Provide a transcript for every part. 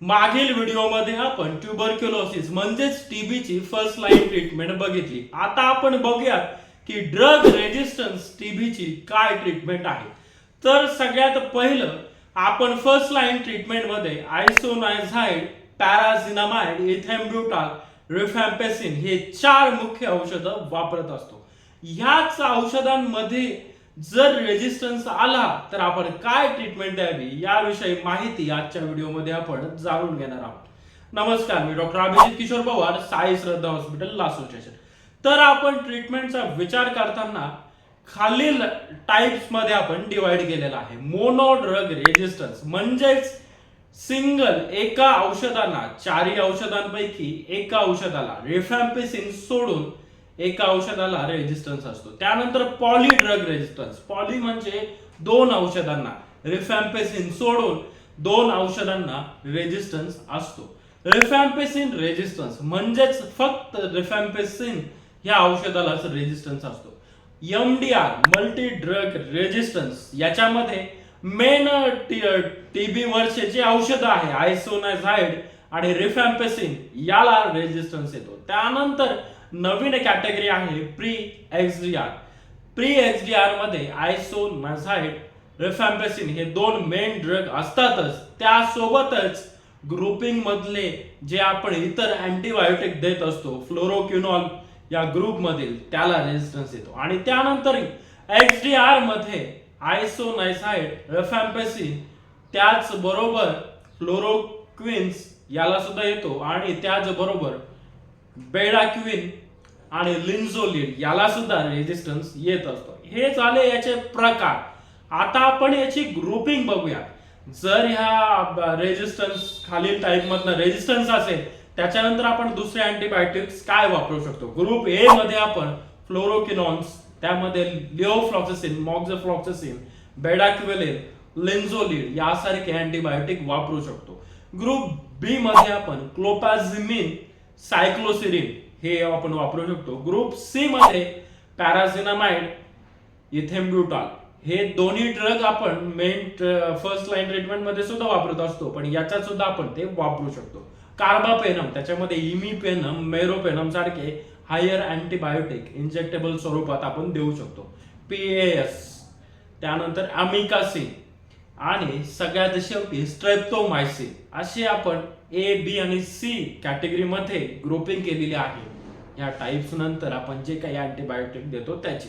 मागील व्हिडिओमध्ये आपण ट्युबरक्युलोसिस म्हणजेच टीबीची फर्स्ट लाईन ट्रीटमेंट बघितली. आता आपण बघूयात की ड्रग रेजिस्टन्स टीबीची काय ट्रीटमेंट आहे. तर सगळ्यात पहिलं आपण फर्स्ट लाईन ट्रीटमेंटमध्ये आयसोनायझाईड पॅराझिनामाइड इथेम्ब्युटाल रिफॅम्पेसिन हे चार मुख्य औषधं वापरत असतो. ह्याच औषधांमध्ये जर रेजिस्टन्स आला तर आपण काय ट्रीटमेंट द्यावी? याविषयी माहिती आजच्या व्हिडिओमध्ये आपण जाणून घेणार आहोत. नमस्कार मी डॉक्टर अभिजित किशोर पवार साई श्रद्धा हॉस्पिटल लासोसिएशन तर आपण ट्रीटमेंटचा विचार करताना खालील टाइप्समध्ये आपण डिवाइड केलेला आहे. मोनो ड्रग रेजिस्टन्स म्हणजेच सिंगल एका औषधांना चारही औषधांपैकी एका औषधाला रेफॅम्पेसिन सोडून एका औषधाला रेजिस्टन्स असतो. त्यानंतर पॉली ड्रग रेजिस्टन्स पॉली म्हणजे दोन औषधांना रिफॅम्पेसिन सोडून दोन औषधांना रेजिस्टन्स असतो. रिफॅम्पेसिन रेजिस्टन्स म्हणजेच फक्त रिफॅम्पेसिन ह्या औषधालाच रेजिस्टन्स असतो. M D R multi drug resistance याच्यामध्ये मेन टीबी वरचे जे औषध आहे आयसोनाझाइड आणि रिफॅम्पेसिन याला रेजिस्टन्स येतो. त्यानंतर नवीन कॅटेगरी आहे pre S D R pre एक्सडीआरमध्ये मझाईट रिफॅम्पेसिन हे दोन मेन ड्रग असतातच. त्यासोबतच ग्रुपिंग मधले जे आपण इतर अँटीबायोटिक देत असतो फ्लोरोक्युनॉल या ग्रुपमधील त्याला रेजिस्टन्स येतो. आणि त्यानंतर आरमध्ये आयसोनायसाइड रेफॅम्पेसिन त्याच बरोबर फ्लोरोक्विन्स याला सुद्धा येतो. आणि त्याचबरोबर बेडाक्विन आणि लिन्झोलिन याला सुद्धा रेजिस्टन्स येत असतो. हे झाले याचे प्रकार. आता आपण याची ग्रुपिंग बघूया जर ह्या रेजिस्टन्स खालील टाईप मधनं रेजिस्टन्स असेल त्याच्यानंतर आपण दुसरे अँटीबायोटिक्स काय वापरू शकतो? ग्रुप ए मध्ये आपण फ्लोरोकिनॉन्स त्यामध्ये लिओफ्लॉक्सिसिन मॉक्झफ्लॉक्सिसिन बेडाक्युवेलिन लिन्झोलिन यासारखे अँटीबायोटिक वापरू शकतो. ग्रुप बी मध्ये आपण क्लोपॅझिमिन सायक्लोसिरिन हे आपण वापरू शकतो. ग्रुप सी मध्ये पॅरासिनामाइड इथेम्ब्युटॉल हे दोन्ही ड्रग आपण मेन फर्स्ट लाईन ट्रीटमेंटमध्ये सुद्धा वापरत असतो. पण याच्यात सुद्धा आपण ते वापरू शकतो. कार्बापेनम त्याच्यामध्ये इमिपेनम मेरोपेनम सारखे हायर अँटीबायोटिक इंजेक्टेबल स्वरूपात आपण देऊ शकतो. पीएएस त्यानंतर अमिकासिन. आणि सगळ्यात शेवटी स्ट्रेप्टोमायसिन असे आपण ए बी आणि सी कॅटेगरीमध्ये ग्रुपिंग केलेली आहे. या टाईप्स नंतर आपण जे काही अँटीबायोटिक देतो त्याची.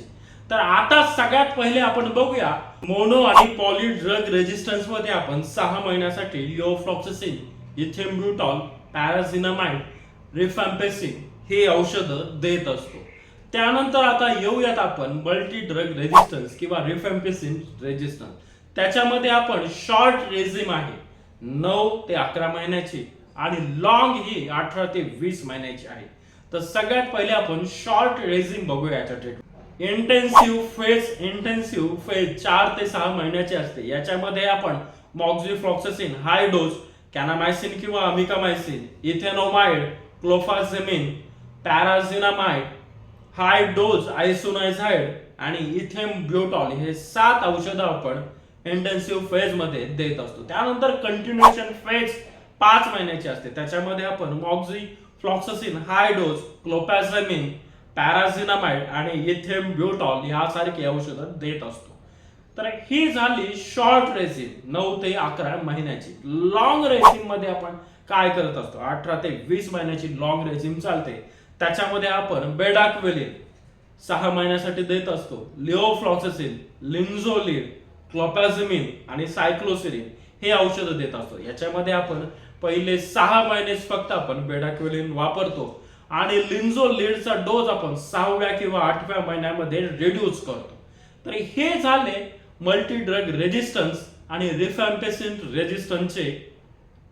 तर आता सगळ्यात पहिले आपण बघूया मोनो आणि पॉली ड्रग रेजिस्टन्समध्ये आपण सहा महिन्यासाठी लिओफ्लॉक्सिसिन इथेम्ब्युटॉल पॅरासिनामाइड रिफॅम्पेसिन हे औषध देत असतो. त्यानंतर आता येऊयात आपण मल्टी ड्रग रेजिस्टन्स किंवा रिफॅम्पेसिन रेजिस्टन्स त्याच्यामध्ये आपण शॉर्ट रेझिम आहे. नऊ ते अकरा महिन्याची आणि लॉंग ही अठरा ते वीस महिन्याची आहे. तर सगळ्यात पहिले आपण शॉर्ट रेझिम बघूया याच्या treatment intensive phase intensive phase चार ते सहा महिन्याची असते. याच्यामध्ये आपण मॉक्झिफ्लॉक्सिसिन हाय डोस कॅनामायसिन किंवा अमिकामायसिन इथेनोमाइड क्लोफाझेमिन पॅराझिनामाइड हाय डोज आयसोनायझाइड आणि इथेम ब्युटॉल हे सात औषधं आपण इंटेन्सिव्ह फेजमध्ये देत असतो. त्यानंतर कंटिन्युएशन फेज पाच महिन्याची असते. त्याच्यामध्ये आपण मॉक्झी फ्लॉक्सिन हाय डोस क्लोपॅझमिन पॅराझिनामाइड आणि इथेम्ब्युटॉल यासारखी औषधं देत असतो. तर ही झाली शॉर्ट रेसिन नऊ ते अकरा महिन्याची. लॉंग रेसिनमध्ये आपण काय करत असतो? अठरा ते वीस महिन्याची लॉंग रेझिम चालते. त्याच्यामध्ये आपण बेडाक्वेलिन सहा महिन्यासाठी देत असतो. लिओफ्लॉक्सिन लिन्झोलिन क्लोपॅझमिन आणि सायक्लोसिरिन हे औषधं देत असतो. याच्यामध्ये आपण पहिले सहा महिनेच फक्त आपण बेडाक्वेलिन वापरतो आणि लिन्झोलिडचा डोस आपण सहाव्या किंवा आठव्या महिन्यामध्ये रिड्यूस करतो. तर हे झाले मल्टी ड्रग रेजिस्टन्स आणि रिफॅम्पेसिन रेजिस्टन्सचे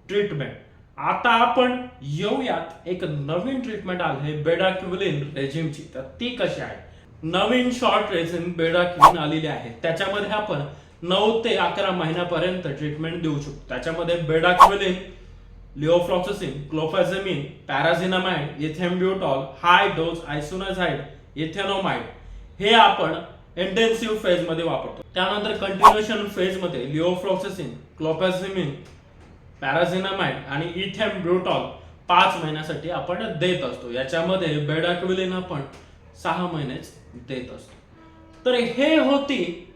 ट्रीटमेंट आता आपण येऊयात एक नवीन ट्रीटमेंट आले बेडाक्युलिन रेजिमची तर ती कशी आहे? नवीन शॉर्ट रेजिम बेडाक्युलिन आलेली आहे. त्याच्यामध्ये आपण नऊ ते अकरा महिन्यापर्यंत ट्रीटमेंट देऊ शकतो. त्याच्यामध्ये बेडाक्वेलिन लिओफ्लॉक्सिसिन क्लोफॅझेमिन पॅराझिनामाइड इथेम्ब्युटॉल हाय डोस आयसोनाझाइड इथेनोमाइड हे आपण इंटेन्सिव्ह फेजमध्ये वापरतो. त्यानंतर कंटिन्युएशन फेजमध्ये लिओफ्लॉक्सिसिन क्लोपॅझिमिन पॅराझिनामाइड आणि इथेम्ब्युटॉल पाच महिन्यासाठी आपण देत असतो. याच्यामध्ये बेडाक्विलिन आपण सहा महिनेच देत असतो. तर हे होती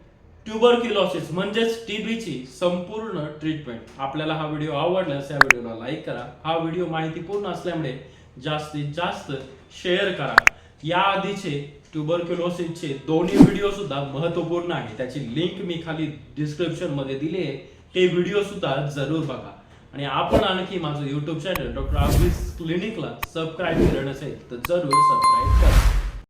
ट्युबरक्युलोसिस म्हणजेच टीबीची संपूर्ण ट्रीटमेंट आपल्याला हा व्हिडिओ आवडल्यास या व्हिडिओला लाईक करा. हा व्हिडिओ माहितीपूर्ण असल्यामुळे जास्तीत जास्त शेअर करा. या आधीचे ट्युबरक्युलोसिसचे दोन्ही व्हिडिओ सुद्धा महत्त्वपूर्ण आहे. त्याची लिंक मी खाली डिस्क्रिप्शनमध्ये दिली आहे ते व्हिडिओ सुद्धा जरूर बघा. आणि आपण आणखी माझं युट्यूब चॅनल डॉक्टर आबिस क्लिनिकला सबस्क्राईब केलं नसेल तर जरूर सबस्क्राईब करा.